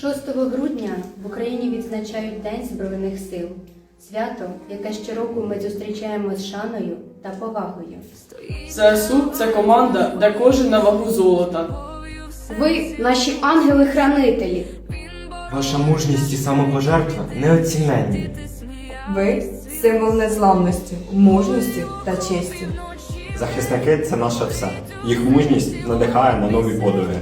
6 грудня в Україні відзначають День Збройних сил. Свято, яке щороку ми зустрічаємо з шаною та повагою. ЗСУ це команда, де кожен на вагу золота. Ви наші ангели-хранителі. Ваша мужність і самопожертва неоціненні. Ви символ незламності, мужності та честі. Захисники це наше все. Їх мужність надихає на нові подвиги.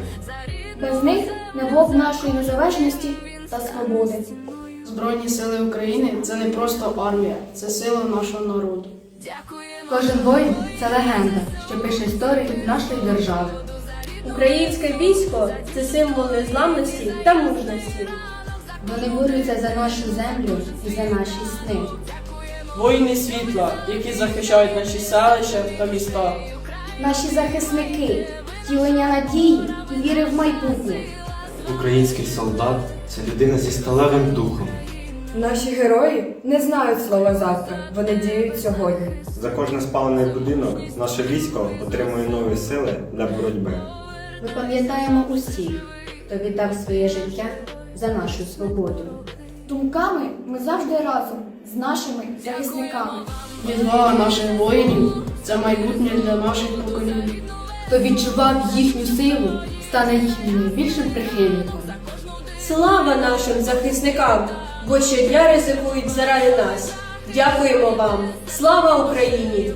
Без них було нашої незалежності та свободи. Збройні сили України це не просто армія, це сила нашого народу. Кожен воїн це легенда, що пише історію нашої держави. Українське військо це символ незламності та мужності. Вони борються за нашу землю і за наші сни. Воїни світла, які захищають наші селища та міста. Наші захисники, втілення надії і віри в майбутнє. Український солдат це людина зі сталевим духом. Наші герої не знають слова завтра, вони діють сьогодні. За кожен спалений будинок наше військо отримує нові сили для боротьби. Ми пам'ятаємо усіх, хто віддав своє життя за нашу свободу. Думками ми завжди разом з нашими захисниками. Відвага наших воїнів це майбутнє для наших поколінь. Хто відчував їхню силу, стане їхнім найбільшим прихильником. Слава нашим захисникам, бо щодня ризикують заради нас. Дякуємо вам! Слава Україні!